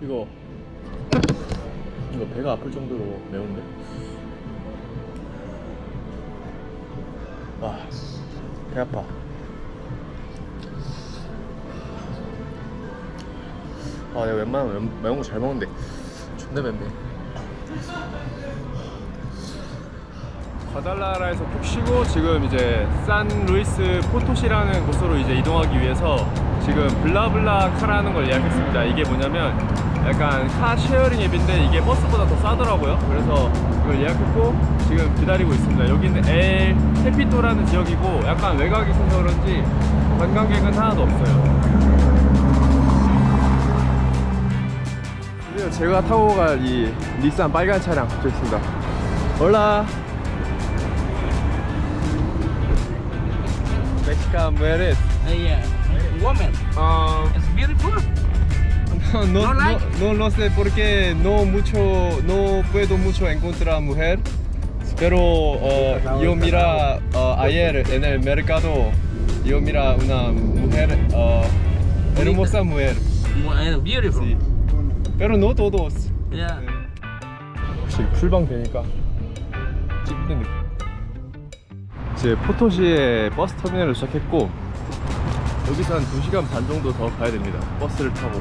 이거 이거 배가 아플 정도로 매운데? 와, 배 아파. 아, 내가 웬만하면 매- 매운 거 잘 먹는데 존나 맵네. 과달라라에서 푹 쉬고 지금 이제 산 루이스 포토시라는 곳으로 이제 이동하기 위해서 지금 블라블라카라는 걸 예약했습니다. 이게 뭐냐면 약간 카 쉐어링 앱인데 이게 버스보다 더 싸더라고요. 그래서 이걸 예약했고 지금 기다리고 있습니다. 여기는 엘 테피토라는 지역이고 약간 외곽에 있어서 그런지 관광객은 하나도 없어요. 드디어 제가 타고 갈 이 닛산 빨간 차량 도착했습니다. 올라. Mexican mujeres. Uh, yeah. Woman. Ah, It's beautiful. No, no, No like? no, no sé por qué no mucho, no puedo mucho encontrar mujer. Pero uh, yo mira uh, ayer en el mercado, yo mira una mujer, uh, hermosa mujer. Uh, beautiful. Sí. Pero no todos. Yeah. 혹시 풀방 되니까 찍는 느낌. 이제 포토시의 버스 터미널을 도착했고 여기서 한 2시간 반 정도 더 가야 됩니다. 버스를 타고.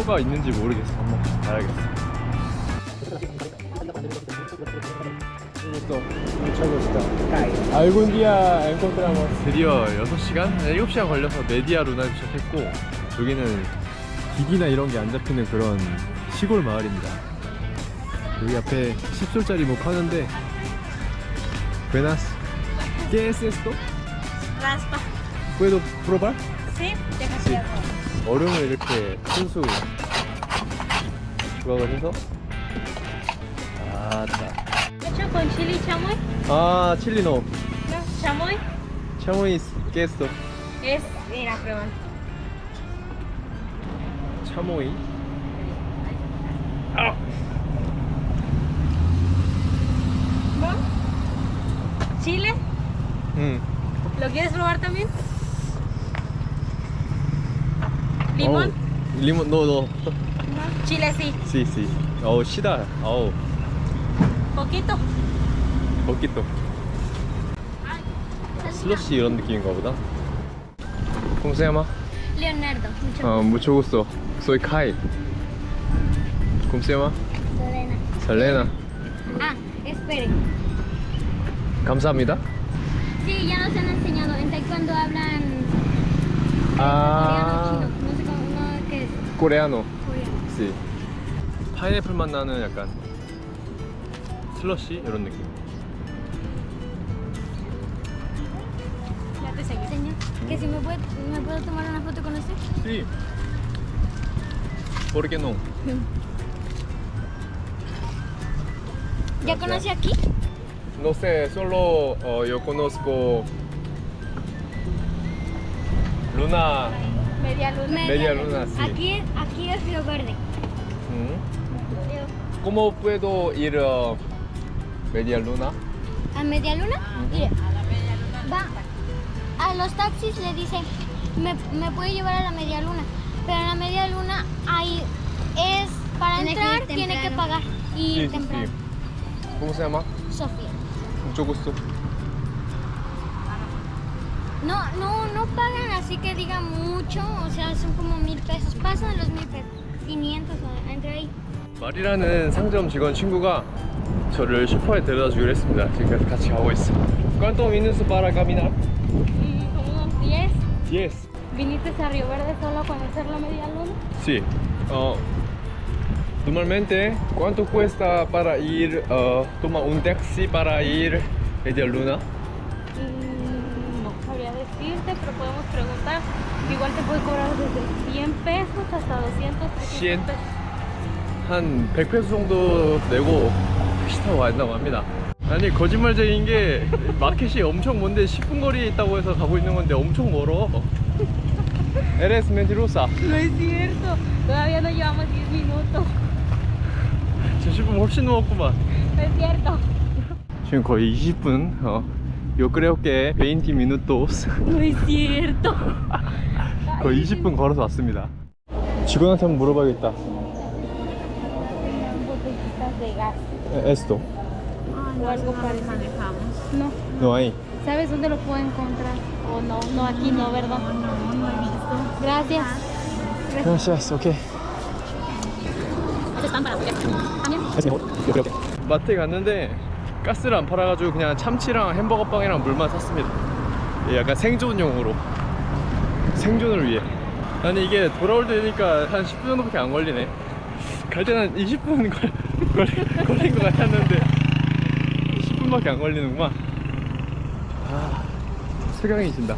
표가 있는지 모르겠어. 한번 봐야겠어. 알곤 디아 엔contramos 드디어 6시간? 7시간 걸려서 메디아 루나에 도착했고 여기는 기기나 이런 게 안 잡히는 그런 시골 마을입니다. 여기 앞에 10솔짜리 뭐 파는데 Buenas ¿Qué es esto? Raspa. ¿Puedo probar? Sí, cierro. 얼음을 이렇게 순수 조각을 해서 아따 con chili chamoy. 아 칠리 no No, chamoy chamoy ¿qué es esto? es. Mira, prueba. chamoy ¿No? ¿Chile? 응 ¿Lo quieres probar también? ¿Limón? 어우, 리몬 no no No. Chile sí. sí sí 어우 시다 어우 Poquito. 먹기도 슬러시 이런 느낌인가 보다 ¿Cómo se llama? Leonardo. Mucho 어, mucho gusto. Soy Kai. ¿Cómo se llama? Selena. Selena. Ah, espere. 감사합니다. Sí, ya nos han enseñado. En taekwondo hablan 아, coreano, chino. 코레아노. Coreano. 씨. 파인애플 맛 나는 약간 슬러시 이런 느낌. Ya te seguí. Señor, que si me, puede, me puedo tomar una foto con usted. Sí. ¿Por qué no? ¿Ya conoce aquí? No sé, solo oh, yo conozco Luna. Media luna. Media luna, sí. Aquí, es- aquí es Río Verde. ¿Mm? ¿Cómo puedo ir a Media Luna? ¿A Media Luna? Mire, va a los taxis le dice, me, me puede llevar a la Media Luna. Pero en la Media Luna ahí es para Tiene que ir entrar, tiene que pagar. Y Sí, sí, temprano. sí. ¿Cómo se llama? Sofía. Mucho gusto. No, no, no pagan así que diga mucho, o sea, son como mil pesos. Pasan los mil pesos. 500 o entre ahí. 말이라는 상점 직원 친구가 저를 슈퍼에 데려다 주기로 했습니다. 지금 같이 가고 있어. ¿Cuánto minutos para caminar? Como unos 10. Yes. ¿Viniste a Río Verde solo a conocer la Media Luna? Sí. Oh, normalmente, ¿cuánto cuesta para ir, uh, tomar un taxi para ir Media Luna? Preguntar. Igual te puede cobrar desde 100 pesos hasta 200, 300 100? pesos. 한 100페소 정도 내고 택시 타고 간다고 합니다. 아니 거짓말쟁인 게 마켓이 엄청 먼데 10분 거리에 있다고 해서 가고 있는 건데 엄청 멀어. Eres mentirosa. No es cierto, todavía no llevamos 10 minutos. 저 10분 훨씬 넘었구만. No es cierto. 지금 거의 20분. 어. Yo creo que 20 minutos. No es cierto. 거의 20분 걸어서 왔습니다. 직원한테 한번 물어봐야겠다. Botellitas de gas. 에- Esto. O algo parecido. No. No hay. ¿Sabes dónde lo puedo encontrar? O no, no aquí no, ¿verdad? No, no, he visto. Gracias. Gracias. Okay. Están para. Es mejor. Yo creo que. 마트에 갔는데 가스를 안 팔아가지고 그냥 참치랑 햄버거 빵이랑 물만 샀습니다. 예, 약간 생존용으로 생존을 위해. 아니 이게 돌아올 때 되니까 한 10분 정도밖에 안 걸리네. 갈 때는 한 20분 걸, 걸, 걸린 것 같았는데 10분밖에 안 걸리는구만. 아, 수경이 진다.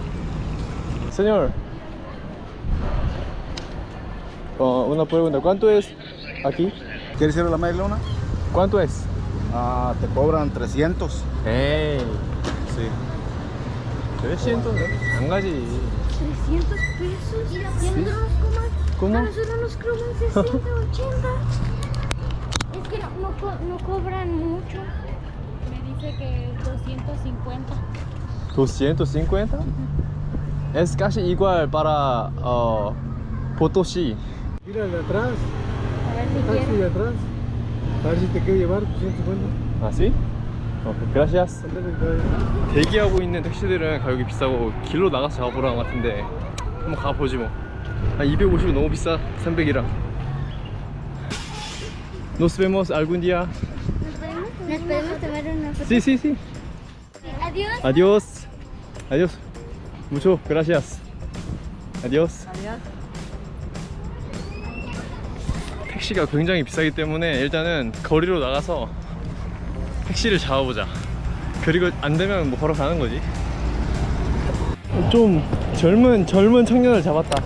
Señor. Oh, una pregunta. ¿Cuánto es aquí? ¿Quieres ir a la media luna? ¿Cuánto es? Ah, te cobran 300. 에이 sí. 300 안 가지 300 pesos. Y a nosotros nos cobran. ¿Cómo? A nosotros nos cobran 680. es que no, no, co- no cobran mucho. Me dice que 250. 250? Es casi igual para uh, Potosí Mira de atrás, A ver si taxi quiere. de atrás. A ver si te quiere llevar 150. ¿Ah sí? 어, gracias 대기하고 있는 택시들은 가격이 비싸고 길로 나가서 잡아보라는 것 같은데 한번 가보지 뭐한 250이 너무 비싸 300이랑 Nos vemos algún día Nos podemos tomar una foto. Sí, sí, sí Adiós. Adiós. Adiós. Mucho gracias. Adiós. 택시가 굉장히 비싸기 때문에 일단은 거리로 나가서 택시를 잡아보자. 그리고 안 되면 뭐 걸어가는 거지. 좀 젊은 젊은 청년을 잡았다.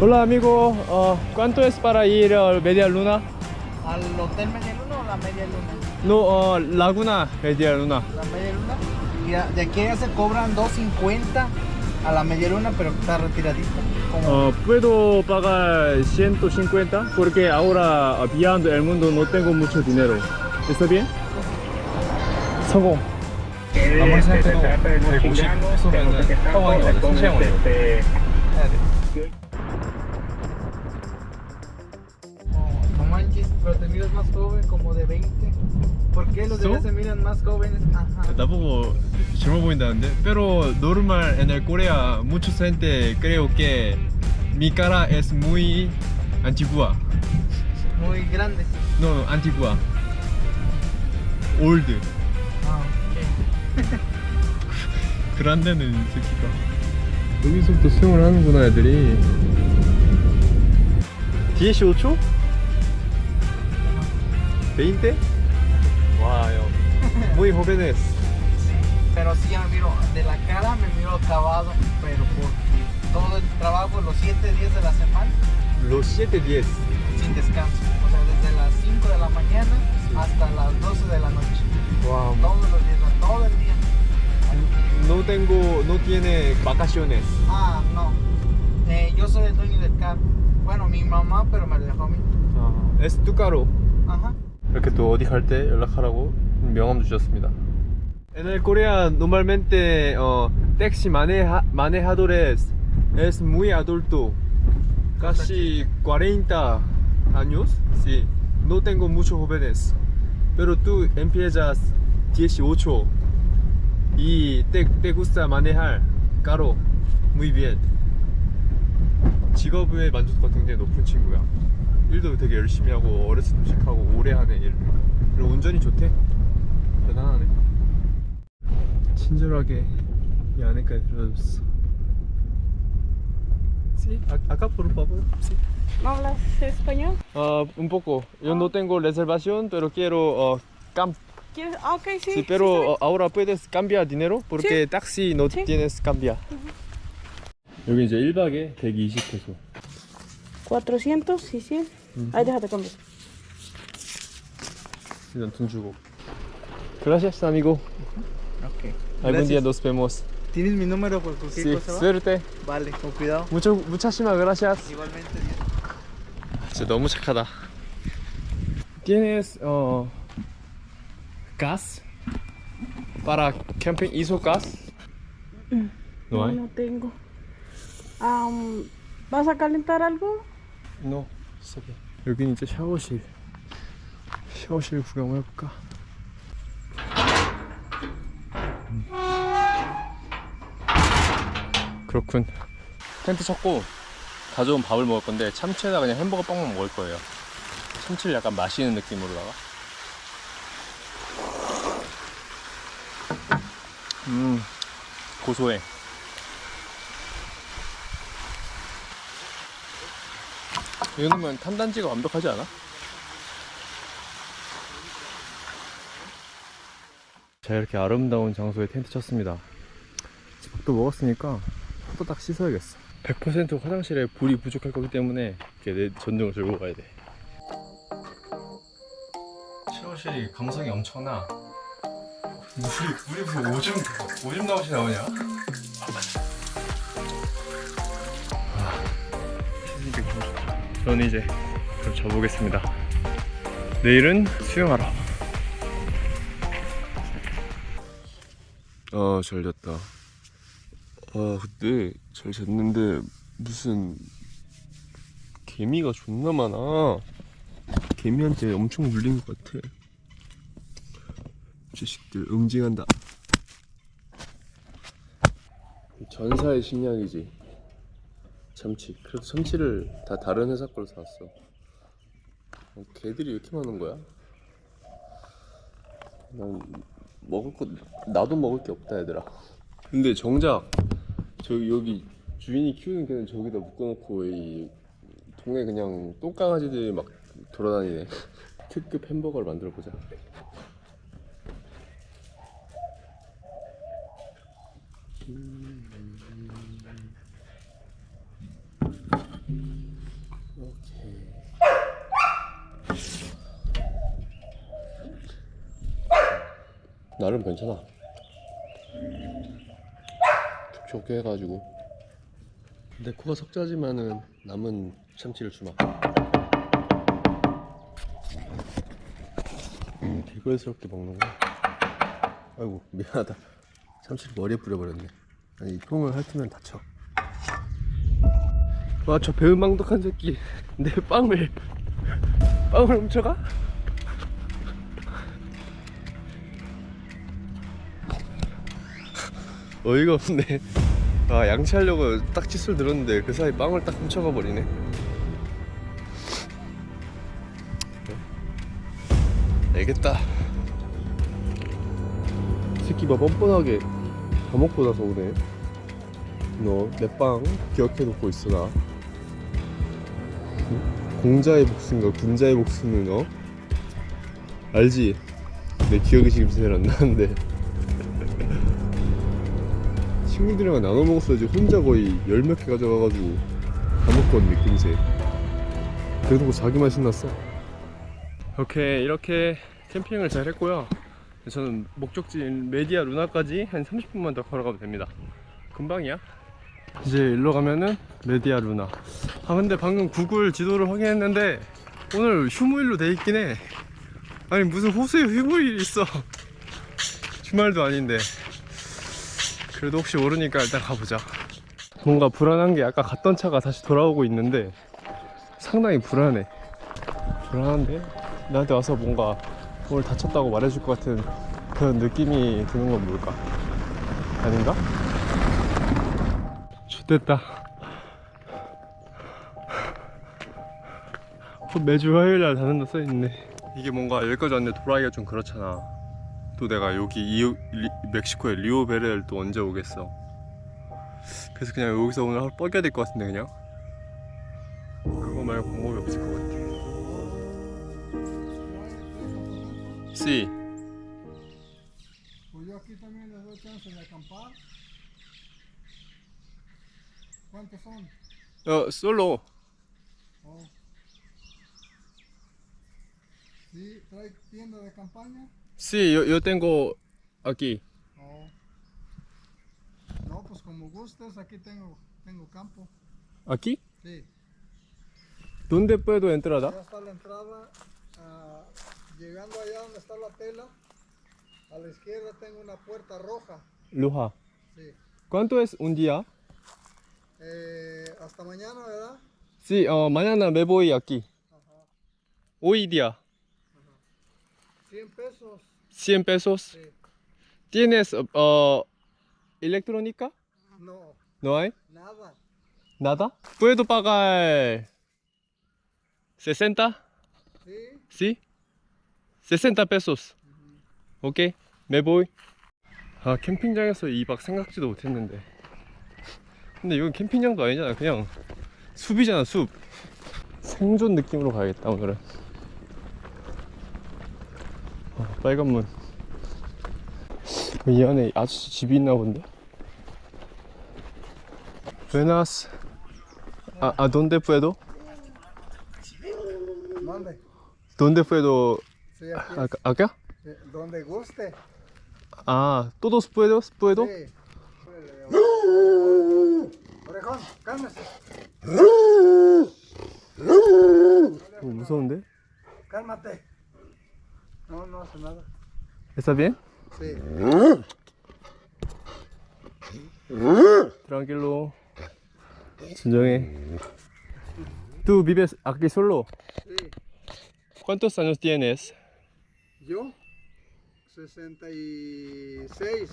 Hola amigo, uh, ¿cuánto es para ir a Media Luna? ¿Al hotel media luna o la media luna? No, uh, Laguna Media Luna. La media luna. Mira, de aquí ya se cobran 2.50 a la media luna, pero está retiradito. Uh, puedo pagar 150 porque ahora uh, viajando el mundo no tengo mucho dinero. ¿Está bien? 성공. hacer todo. 150 했으면은 상황이 어때? 성시형 Oh, pero te miras más joven, como de 20. ¿Por qué los de ¿So? allá se miran más jóvenes? Ajá. 나보고 젊어 보인다는데? Pero normal en el Corea mucha gente creo que mi cara es muy antigua. Muy grandes. No, antigua. Old. Ah, ok. 그란데는 이 새끼가 여기서부터 수영을 하는구나 애들이 18? 20? 와, 형. Muy jóvenes. Pero sí, ya me miro, de la cara me miro acabado, pero porque todo el trabajo, los 7 días de la semana, Los 7, 10. sin descanso. O sea, desde las 5 de la mañana hasta las 12 de la noche. Wow. Todos los días, todo el día. No tengo, no tiene vacaciones. Ah, no. Eh, yo soy el dueño del carro. Bueno, mi mamá, pero me lo dejó a mí. Es tu carro. Ajá. 이렇게 또 어디 갈 때 연락하라고 명함 주셨습니다. En Corea normalmente uh, taxi maneja, manejadores es muy adulto, casi 40 años, sí. No tengo muchos jóvenes, pero tú empiezas 18 y te, te gusta manejar carro muy bien. 직업의 만족도가 굉장히 높은 친구야. 일도 되게 열심히 하고 어렸을 때 무식하고 오래 하는 일. 그리고 운전이 좋대. 대단하네. 친절하게 이 안에까지 들어줬어. Sí, acá por favor. Sí. ¿No hablas español? Ah, un poco. Yo no tengo reservación, pero quiero uh, cam ¿Quieres? Ah, ok, sí. Sí, pero uh, ahora puedes cambiar dinero porque taxi no Sí. tienes cambiar. 여기 이제 1박에 120페소. 400 y 100. Ahí déjate cambiar. 일단 돈 주고. Gracias, amigo. Ok. Algún día nos vemos. ¿Tienes mi número por cualquier Sí, cosa? va? suerte. Vale, con cuidado. Mucho, muchísimas gracias. Igualmente, Dios. 진짜 너무 착하다. ¿Tienes uh, gas? Para camping hizo gas? No hay. No tengo. Am, ¿Vas a calentar algo? No, 여기는 이제 샤워실. 샤워실 구경을 해볼까? 음. 그렇군. 텐트 쳤고 가져온 밥을 먹을 건데 참치에다 그냥 햄버거 빵만 먹을 거예요. 참치를 약간 마시는 느낌으로다가. 음, 고소해. 이 정도면 탄단지가 완벽하지 않아? 자 이렇게 아름다운 장소에 텐트 쳤습니다. 이제 밥도 먹었으니까 또딱 씻어야겠어. 100% 화장실에 불이 부족할 거기 때문에 이렇게 내 전등을 들고 가야 돼. 샤워실이 감성이 엄청나. 물이, 물이 무슨 오줌, 오줌 나오시 나오냐? 너무 좋다 저는 이제 그럼 자보겠습니다 내일은 수영하러 아, 잘 잤다. 아, 근데 잘 잤는데 무슨 개미가 존나 많아. 개미한테 엄청 물린 것 같아. 자식들 응징한다. 전사의 식량이지. 참치. 그래도 참치를 다 다른 회사 걸로 샀어. 어, 개들이 왜 이렇게 많은 거야? 난 먹을 거 나도 먹을 게 없다 얘들아. 근데 정작 저기 여기 주인이 키우는 개는 저기다 묶어놓고 이 동네 그냥 똥강아지들이 막 돌아다니네. 특급 햄버거를 만들어 보자. 오케이. 나름 괜찮아. 촉촉해 해가지고. 내 코가 석자지만은 남은 참치를 주마. 음, 개걸스럽게 먹는구나. 아이고 미안하다. 참치를 머리에 뿌려버렸네. 아니 똥을 핥으면 다쳐. 와 저 배은망덕한 새끼 내 빵을 빵을 훔쳐가? 어이가 없네. 아 양치하려고 딱 칫솔 들었는데 그 사이 빵을 딱 훔쳐가 버리네. 알겠다. 새끼 봐 뻔뻔하게 다 먹고 나서 오네. 너 내 빵 기억해 놓고 있어 나. 응? 공자의 복수인가 군자의 복수는 너 알지? 내 기억이 지금 제일 안 나는데. 친구들이랑 나눠 먹었어야지 혼자 거의 열 몇 개 가져가가지고 다 먹고 왔네 금세. 그래도 뭐 자기만 신났어. 오케이 이렇게 캠핑을 잘 했고요. 저는 목적지인 메디아 루나까지 한 30분만 더 걸어가면 됩니다. 금방이야? 이제 일로 가면은 메디아 루나. 아 근데 방금 구글 지도를 확인했는데 오늘 휴무일로 돼 있긴 해. 아니 무슨 호수에 휴무일이 있어. 주말도 아닌데 그래도 혹시 모르니까 일단 가보자. 뭔가 불안한 게 아까 갔던 차가 다시 돌아오고 있는데 상당히 불안해. 불안한데 나한테 와서 뭔가 오늘 다쳤다고 말해줄 것 같은 그런 느낌이 드는 건 뭘까? 아닌가? 좋됐다. 매주 화요일 날 닫는다 써있네. 이게 뭔가 여기까지 왔는데 돌아가기가 좀 그렇잖아. 또 내가 여기 이, 리, 멕시코의 리오베레를 또 언제 오겠어 그래서 그냥 여기서 오늘 하루 뻐겨야 될 것 같은데 그냥 그거 말고 방법이 없을 것 같아 Sí Pues yo aquí también les doy chance de acampar. ¿Cuántos son? 어 솔로 Oh. ¿Sí? ¿Trae tienda? Sí yo, yo tengo aquí Oh. No, pues como gustes, aquí tengo, tengo campo. aquí Sí. ¿Dónde puedo entrar? Ya está la entrada. ah, llegando allá donde está la tela, a la izquierda tengo una puerta roja. Luja Sí. ¿Cuánto es un día? Eh, hasta mañana, ¿verdad? Sí, oh, mañana me voy aquí. Hoy día, 100 pesos. 100 pesos. Sí. ¿Tienes uh, electrónica? No, ¿No hay? nada. ¿Nada? ¿Puedo pagar 60? Sí, ¿Sí? 60 pesos. 오케이, voy. 아, 캠핑장에서 2박 생각지도 못했는데. 근데 이건 캠핑장도 아니잖아. 그냥 숲이잖아, 숲. 생존 느낌으로 가야겠다, 오늘은. 어, 빨간 문. 이 안에 아저씨 집이 있나 본데? Aquí. ¿Acá? acá? eh, Donde guste. Ah, ¿todos puedo? ¿Puedo? Sí. Orejón, cálmese. 어, 무서운데? No, no hace nada. ¿Está bien? Sí. Tranquilo. 진정해. ¿Tú vives aquí solo? Sí. ¿Cuántos años tienes? Yo, 66.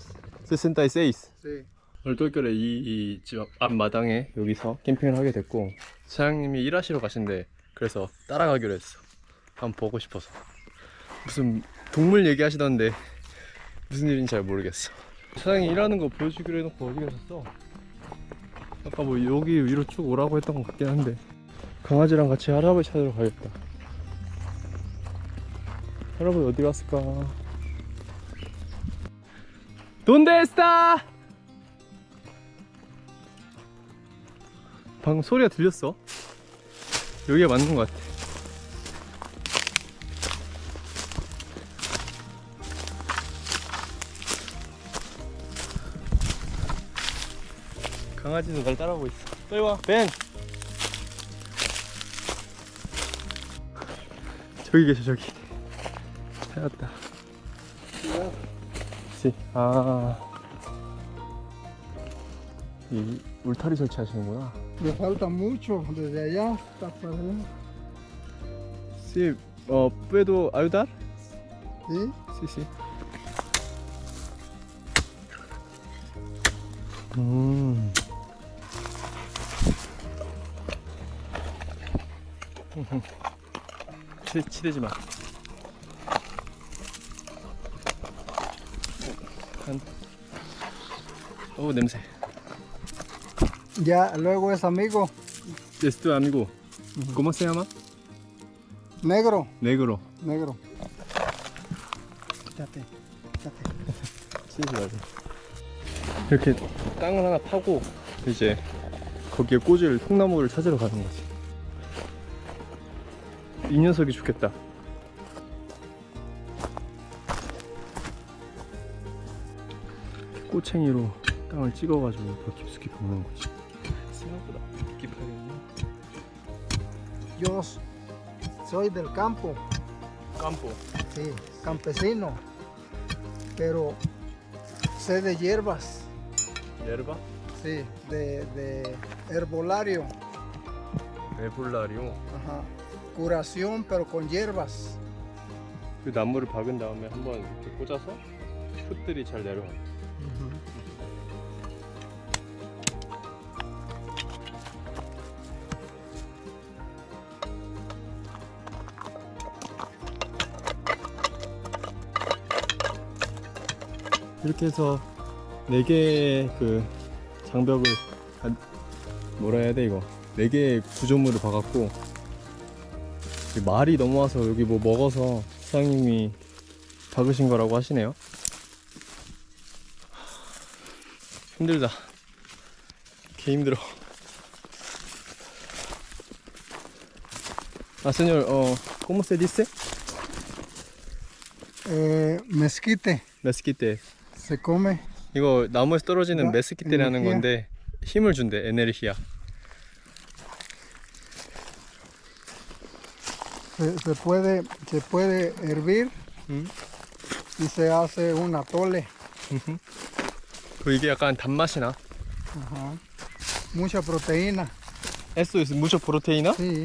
66. Sí. 얼떨결에 이 집 앞마당에 여기서 캠핑을 하게 됐고 사장님이 일하시러 가신대 그래서 따라가기로 했어 한번 보고 싶어서 무슨 동물 얘기하시던데 무슨 일인지 잘 모르겠어 사장님 일하는 거 보여주기로 해놓고 어디 가셨어? 아까 뭐 여기 위로 쭉 오라고 했던 것 같긴 한데 강아지랑 같이 할아버지 찾으러 가겠다 할아버지 어디 갔을까? 돈데 스타! 방금 소리가 들렸어. 여기가 맞는 것 같아. 강아지는 날 따라오고 있어. 빨리 와, 벤! 저기 계셔, 저기. 찾았다. 씨, 아. 이 울타리 설치하시는구나. Le falta mucho desde allá hasta para allá. Sí, oh, ¿puedo ayudar? ¿Sí? Sí, sí. 음. 치, 치대지 마. 한. 오 냄새. Ya, luego es amigo Es tu amigo. ¿Cómo se llama? negro. Negro. Negro. Quítate, quítate. 치지 말고. 이렇게 땅을 하나 파고 이제 거기에 꽂을 통나무를 찾으러 가는 거지. 이 녀석이 좋겠다. 꼬챙이로 땅을 찍어가지고 더 깊숙이 박는 거지. 생각보다 깊게 파겠네. Yo soy del campo, 깜포. sí, campesino, pero sé de hierbas, 예르바? sí, de, de herbolario, 에볼라리오. ajá, curación pero con hierbas. 그 나무를 박은 다음에 한번 이렇게 꽂아서 풋들이 잘 내려와. 이렇게 해서 네 개의 그 장벽을 한- 뭐라 해야 돼 이거 네 개의 구조물을 박았고 이 말이 넘어와서 여기 뭐 먹어서 사장님이 박으신 거라고 하시네요. 힘들다. 개 힘들어. 아, señor, 어, ¿cómo se dice? Eh, mezquite, 메스키테. se come, 이거 나무에서 떨어지는 나- 메스키테라는? 건데 힘을 준대, 에네르기야. se, se puede, se puede hervir Mm. y se hace un atole. 그 이게 약간 단맛이 나. Ajá. Mucha proteína. Esto es mucho proteína? Sí.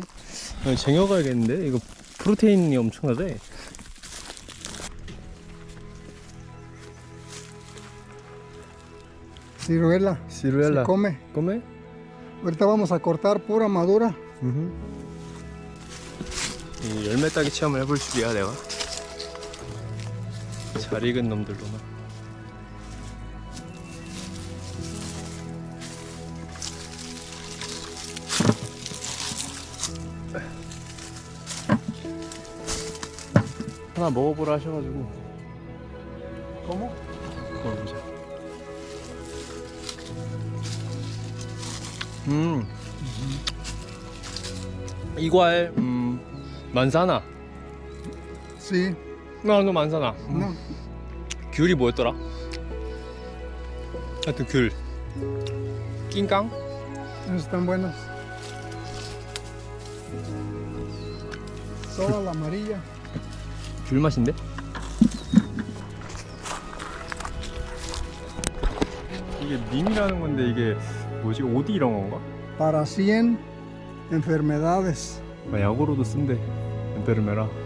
어, 쟁여가야겠는데? 이거 프로테인이 엄청나대. Ciruela. 시루엘라. Se come. come? Ahorita vamos a cortar pura madura. 이 열매 따기 체험을 해볼 줄이야 내가. 잘 익은 놈들로만. 하나 먹어보라 하셔가지고 ¿Cómo? 먹어보자. 음. 이과일 음 만사나. Sí. 나도 만사나. No. 귤이 뭐였더라? 하여튼 귤. 낑깡? Están buenos. Toda la amarilla. 귤 맛인데? 이게 님이라는 건데 이게 뭐지? 오디 이런 건가? Para 100 enfermedades. 아, 약으로도 쓴대. 엔페르메라.